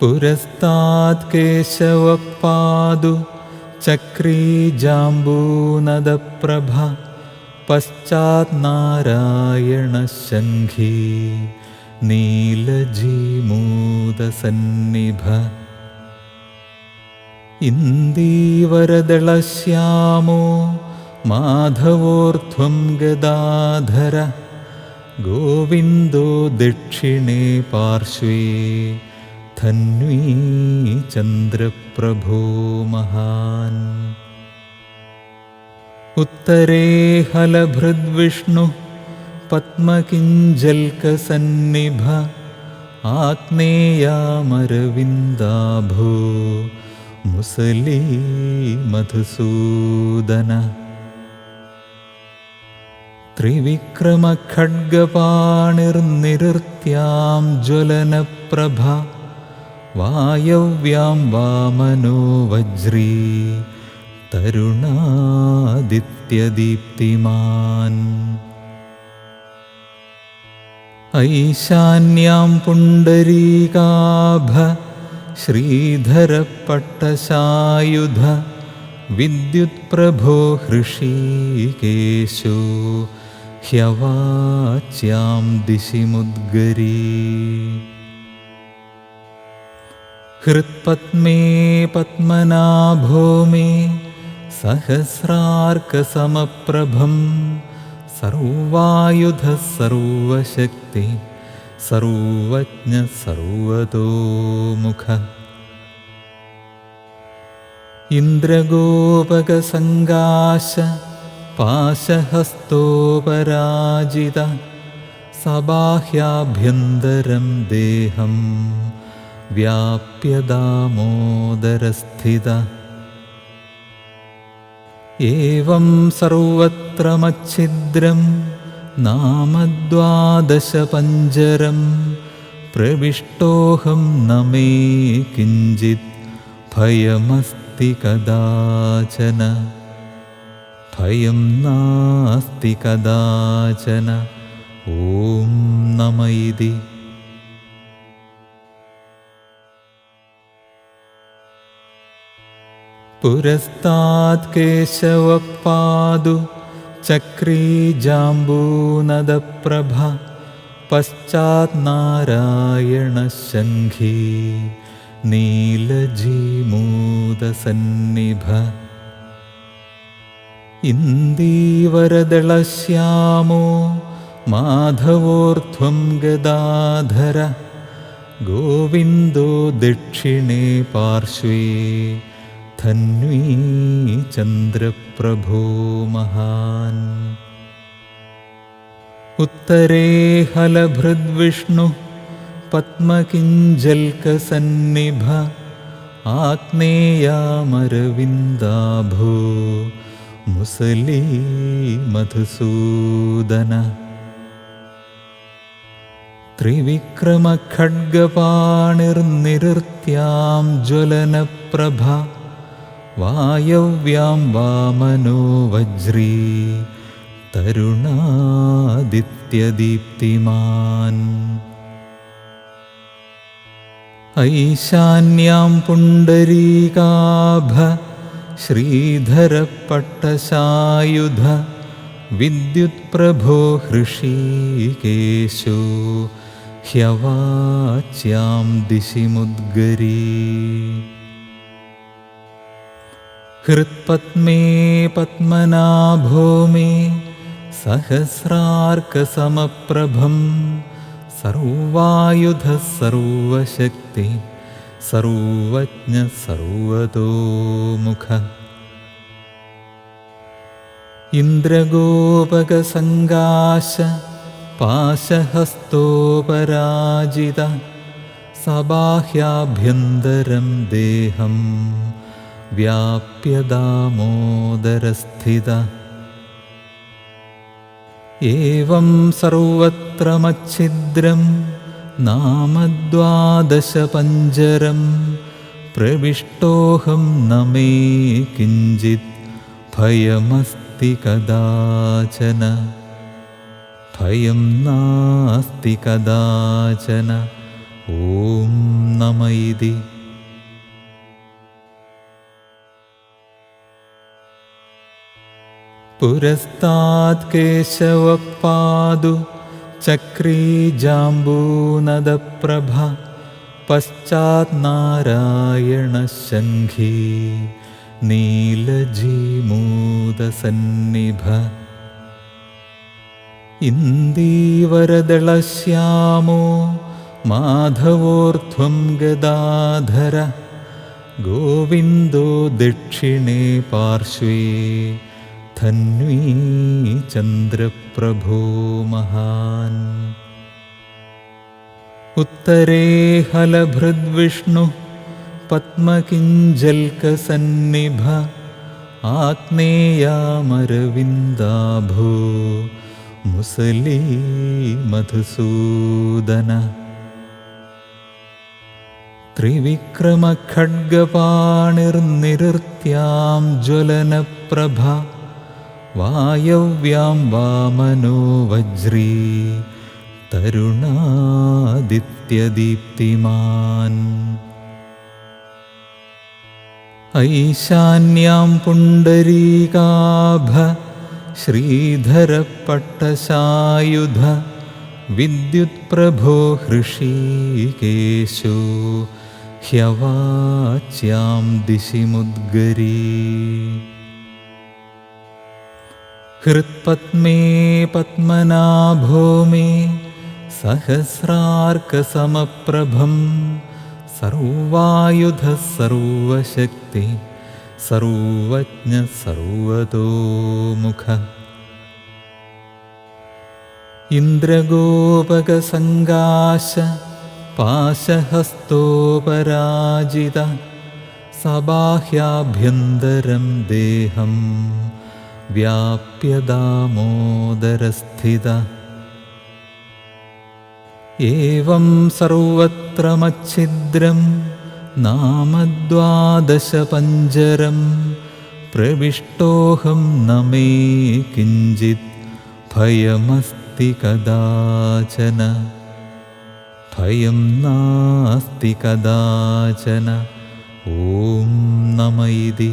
पुरस्तात् केशवपादु चक्री जाम्बूनदप्रभा पश्चात् नारायणशङ्घी नीलजीमूदसन्निभ इन्दीवरदलश्यामो माधवोर्ध्वं गदाधर गोविन्दो दक्षिणे पार्श्वे धन्वी चन्द्रप्रभो महान्। उत्तरे हलभृद्विष्णुः पद्मकिञ्जल्कसन्निभ आत्मेयामरविन्दाभो मुसली मधुसूदन त्रिविक्रमखड्गपाणिर्निरृत्यां ज्वलनप्रभा वायव्यां वामनो वज्री तरुणादित्यदीप्तिमान् ऐशान्यां पुण्डरीकाभ श्रीधरपट्टशायुध विद्युत्प्रभो हृषीकेशो ह्यवाच्यां दिशि मुद्गरी हृत्पद्मे पद्मनाभो मे सहस्रार्कसमप्रभं सर्वायुधः सर्वशक्ति सर्वज्ञ सर्वतोमुख। इन्द्रगोपकसङ्गाश पाशहस्तोपराजित सबाह्याभ्यन्तरं देहं व्याप्य दामोदरस्थित एवं सर्वत्र मच्छिद्रं नामद्वादशपञ्जरं प्रविष्टोऽहं न मे किञ्चित् भयमस्ति कदाचन। भयं नास्ति कदाचन। ॐ नम इति पुरस्तात् केशवपादु चक्री जाम्बूनदप्रभा पश्चात् नारायणशङ्घी नीलजीमूदसन्निभ इन्दीवरदलश्यामो माधवोर्ध्वं गदाधर गोविन्दो दक्षिणे पार्श्वे धन्वी चन्द्रप्रभो महान्। उत्तरे हलभृद्विष्णुः पद्मकिञ्जल्कसन्निभ आत्मेयामरविन्दाभो मुसली मधुसूदन। त्रिविक्रमखड्गपाणिर्निरृत्यां ज्वलनप्रभा वायव्यां वामनो वज्री तरुणादित्यदीप्तिमान् ऐशान्यां पुण्डरीकाभ श्रीधरपट्टशायुध विद्युत्प्रभो हृषीकेशो ह्यवाच्यां दिशि मुद्गरी हृत्पद्मे पद्मनाभो मे सहस्रार्कसमप्रभं सर्वायुधः सर्वशक्ति सर्वज्ञ सर्वतोमुख इन्द्रगोपकसङ्गाश पाशहस्तोपराजित सबाह्याभ्यन्तरं देहं व्याप्य दामोदरस्थित एवं सर्वत्र मच्छिद्रं नामद्वादशपञ्जरं प्रविष्टोऽहं न मे किञ्चित् भयमस्ति कदाचन। भयं नास्ति कदाचन। ॐ नम इति पुरस्तात् केशवपादु चक्रीजाम्बूनदप्रभा पश्चात् नारायणशङ्घी नीलजीमूदसन्निभ इन्दीवरदलश्यामो माधवोर्ध्वं गदाधर गोविन्दो दक्षिणे पार्श्वे धन्वी चन्द्रप्रभो महान्। उत्तरे हलभृद्विष्णुः पद्मकिञ्जल्कसन्निभ आग्नेयामरविन्दाभो मुसली मधुसूदन त्रिविक्रमखड्गपाणिर्निरृत्यां ज्वलनप्रभा वायव्यां वामनो वज्री तरुणादित्यदीप्तिमान् ऐशान्यां पुण्डरीकाभ श्रीधरपट्टशायुध विद्युत्प्रभो हृषीकेशो ह्यवाच्यां दिशि मुद्गरी हृत्पद्मे पद्मनाभो मे सहस्रार्कसमप्रभं सर्वायुधः सर्वशक्ति सर्वज्ञः सर्वतोमुख। इन्द्रगोपकसङ्गाश पाशहस्तोपराजित सबाह्याभ्यन्तरं देहं व्याप्य दामोदरस्थित एवं सर्वत्र मच्छिद्रं नामद्वादशपञ्जरं प्रविष्टोऽहं न मे किञ्चित् भयमस्ति कदाचन। भयं नास्ति कदाचन। ॐ नम इति